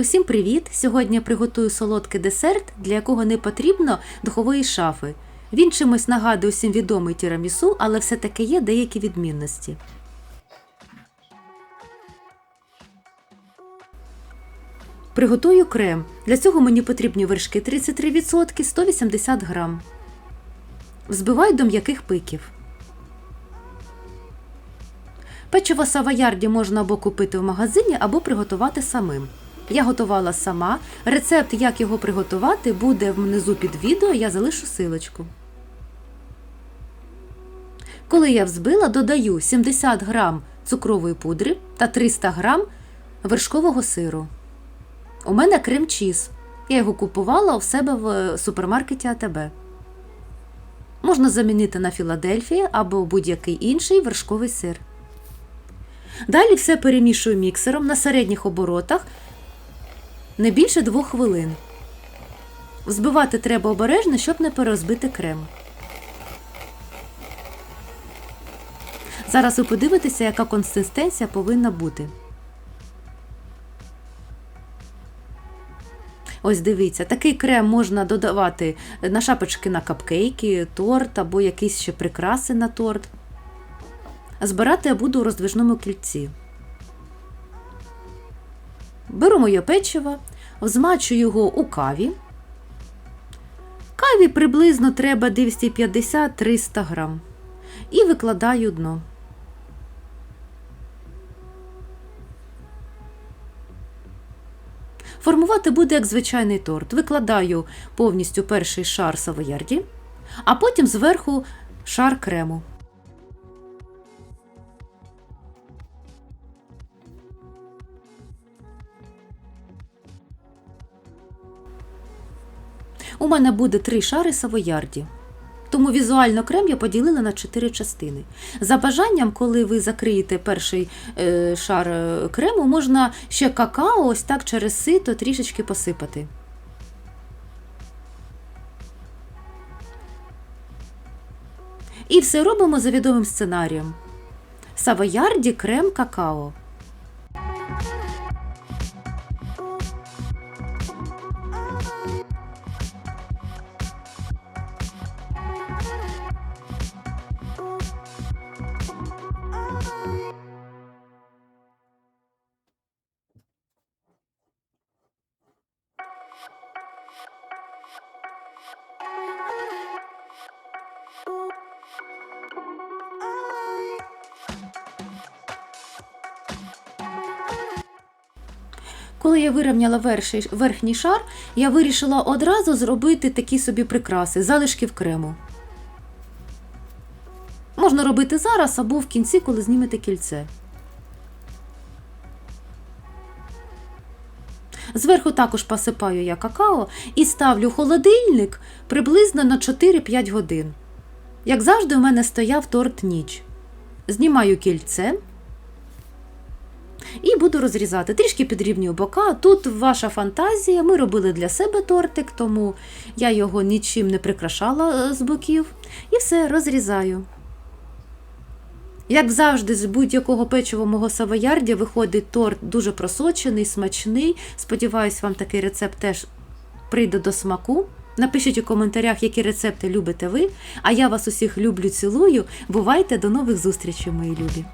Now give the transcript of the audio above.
Усім привіт! Сьогодні я приготую солодкий десерт, для якого не потрібно духової шафи. Він чимось нагадує усім відомий тірамісу, але все-таки є деякі відмінності. Приготую крем. Для цього мені потрібні вершки 33% 180 грам. Взбиваю до м'яких пиків. Печиво савоярді можна або купити в магазині, або приготувати самим. Я готувала сама. Рецепт, як його приготувати, буде внизу під відео, я залишу силочку. Коли я взбила, додаю 70 грам цукрової пудри та 300 грам вершкового сиру. У мене крем-чіз. Я його купувала у себе в супермаркеті АТБ. Можна замінити на Філадельфія або будь-який інший вершковий сир. Далі все перемішую міксером на середніх оборотах не більше 2 хвилин. Взбивати треба обережно, щоб не перерозбити крем. Зараз ви подивитеся, яка консистенція повинна бути. Ось дивіться, такий крем можна додавати на шапочки на капкейки, торт або якісь ще прикраси на торт. Збирати я буду у роздвижному кільці. Беру моє печиво, взмачую його у каві. Каві приблизно треба 250-300 грам. І викладаю дно. Формувати буде як звичайний торт. Викладаю повністю перший шар савоярді, а потім зверху шар крему. У мене буде три шари савоярді. Тому візуально крем я поділила на чотири частини. За бажанням, коли ви закриєте перший е, шар е, крему, можна ще какао ось так через сито трішечки посипати. І все робимо за відомим сценарієм. Савоярді, крем, какао. Коли я вирівняла верхній шар, я вирішила одразу зробити такі собі прикраси, залишків крему. Можна робити зараз або в кінці, коли знімете кільце. Зверху також посипаю я какао і ставлю холодильник приблизно на 4-5 годин. Як завжди, у мене стояв торт ніч. Знімаю кільце і буду розрізати. Трішки підрівнюю бока. Тут ваша фантазія. Ми робили для себе тортик, тому я його нічим не прикрашала з боків. І все розрізаю. Як завжди, з будь-якого печивого савоярді виходить торт дуже просочений, смачний. Сподіваюсь, вам такий рецепт теж прийде до смаку. Напишіть у коментарях, які рецепти любите ви. А я вас усіх люблю, цілую. Бувайте до нових зустрічей, мої любі!